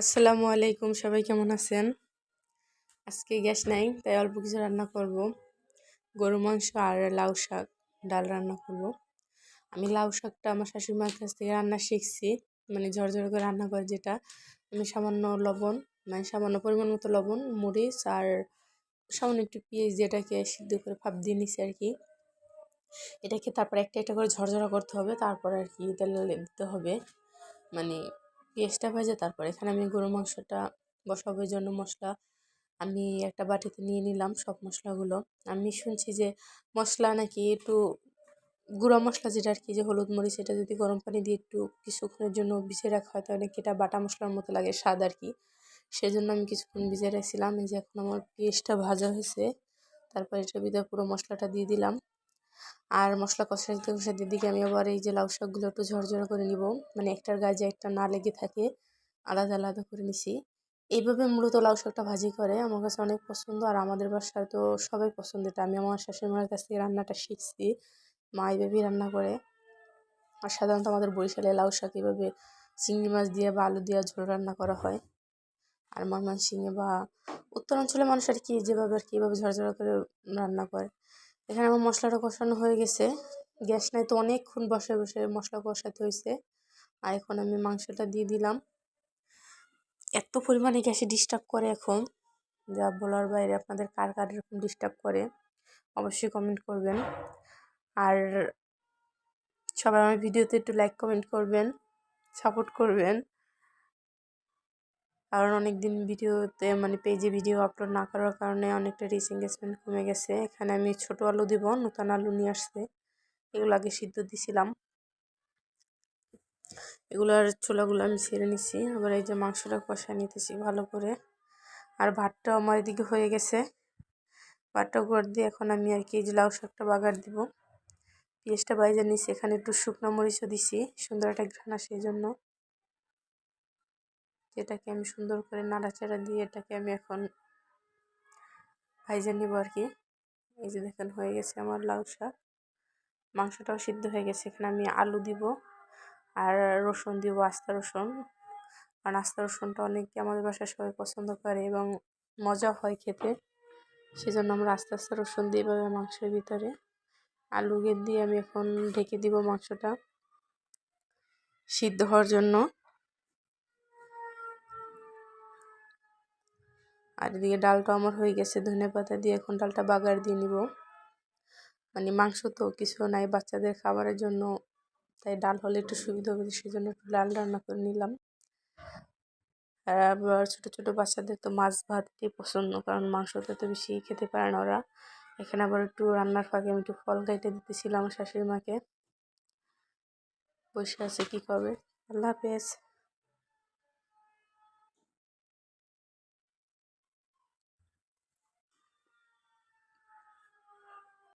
আসসালামু আলাইকুম, সবাই কেমন আছেন? আজকে গ্যাস নাই, তাই অল্প কিছু রান্না করব। গরু মাংস আর লাউ শাক, ডাল রান্না করব। আমি লাউ শাকটা আমার শাশুড়ি মার কাছ থেকে রান্না শিখছি মানে ঝরঝর করে রান্না করে যেটা। আমি সামান্য লবণ মানে সামান্য পরিমাণ মতো লবণ, মরিচ আর সামান্য একটু পেঁয়াজ যেটাকে সিদ্ধ করে ভাপ দিয়ে নিছি আর কি। এটাকে তারপর একটা একটা করে ঝরঝরা করতে হবে, তারপর আর কি তেলে দিতে হবে। মানে পেঁয়াজটা ভেজে তারপর এখানে আমি গরু মাংসটা বসাবোর জন্য মশলা আমি একটা বাটিতে নিয়ে নিলাম সব মশলাগুলো। আমি শুনছি যে মশলা নাকি একটু গুঁড়া মশলা যেটা আর কি, যে হলুদ মরিচ এটা যদি গরম পানি দিয়ে একটু কিছুক্ষণের জন্য ভিজিয়ে রাখা হয়, তাহলে এটা বাটা মশলার মতো লাগে স্বাদ আর কি। সেজন্য আমি কিছুক্ষণ ভিজিয়ে রাখছিলাম, এই যে এখন আমার পেঁয়াজটা ভাজা হয়েছে, তারপর এটার ভিতরে পুরো মশলাটা দিয়ে দিলাম। আর মশলা কষা কষাইতে কষাইতে দিকে আমি আবার এই যে লাউ শাকগুলো একটু ঝরঝর করে নিব। মানে একটার গায়ে যে একটা না লেগে থাকে, আলাদা আলাদা করে নিছি। এইভাবে মূলত লাউ শাকটা ভাজি করে আমার কাছে অনেক পছন্দ আর আমাদের বাসায় তো সবাই পছন্দ এটা। আমি আমার শাশুড়িমার কাছ থেকে রান্নাটা শিখছি, মা এইভাবেই রান্না করে। আর সাধারণত আমাদের বরিশালে লাউ শাক এভাবে চিংড়ি মাছ দিয়ে বা আলু দিয়ে ঝোল রান্না করা হয়। আর ময়মনসিংহে বা উত্তরাঞ্চলের মানুষ আর কি যেভাবে আর কি এভাবে ঝরঝরা করে রান্না করে। এখানে আমার মশলাটা কষানো হয়ে গেছে। গ্যাস নাই তো অনেকক্ষণ বসে বসে মশলা কষাতে হয়েছে আর এখন আমি মাংসটা দিয়ে দিলাম। এত পরিমাণে গ্যাসে ডিস্টার্ব করে এখন। যা বলার বাইরে আপনাদের কার কার এরকম ডিস্টার্ব করে, অবশ্যই কমেন্ট করবেন। আর সবাই আমার ভিডিওতে একটু লাইক কমেন্ট করবেন সাপোর্ট করবেন। কারণ অনেক দিন ভিডিওতে মানে পেজে ভিডিও আপলোড না করার কারণে অনেকটা রিচ এঙ্গেজমেন্ট কমে গেছে। এখানে আমি ছোট আলু দিব, নতুন আলু নিয়ে আসছে। এগুলো আগে সিদ্ধ দিছিলাম। এগুলোর ছোলাগুলো আমি ছেড়ে নিছি। আবার এই যে মাংসটা কষা নিতেছি ভালো করে। আর ভাতটাও আমার এদিকে হয়ে গেছে। ভাতটা ঘর দিয়ে এখন আমি আর কি যে লাউ শাকটা বাগার দিব। পেঁয়াজটা বাইজে নিছি, এখানে একটু শুকনো মরিচও দিছি, সুন্দর একটা ঘ্রাণ আসে এই জন্য। যেটাকে আমি সুন্দর করে নাড়াচাড়া দিয়ে এটাকে আমি এখন ভাইজে নিব আর কি এই যে দেখেন, হয়ে গেছে আমার লাউ শাক। মাংসটাও সিদ্ধ হয়ে গেছে, এখানে আমি আলু দিব আর রসুন দিব, আস্তা রসুন। কারণ আস্তা রসুনটা অনেকে আমাদের বাসায় সবাই পছন্দ করে এবং মজা হয় খেতে। সেজন্য আমরা আস্তে আস্তে রসুন দিয়ে এভাবে মাংসের ভিতরে। আলু দিয়ে আমি এখন ঢেকে দিব মাংসটা সিদ্ধ হওয়ার জন্য। আর এদিকে ডালটা আমার হয়ে গেছে, ধনে পাতা দিয়ে এখন ডালটা বাগার দিয়ে নিব। মানে মাংস তো কিছু নাই বাচ্চাদের খাবারের জন্য, তাই ডাল হলে একটু সুবিধা হবে সেই জন্য একটু ডাল রান্না করে নিলাম। আর আবার ছোটো ছোটো বাচ্চাদের তো মাছ ভাতই পছন্দ, কারণ মাংসটা তো বেশি খেতে পারে না ওরা। এখানে আবার একটু রান্নার ফাঁকে আমি একটু ফল গাইতে দিতেছিলাম শাশুড়ি মাকে বসে আছে, কী করবে আল্লাহ হাফেজ।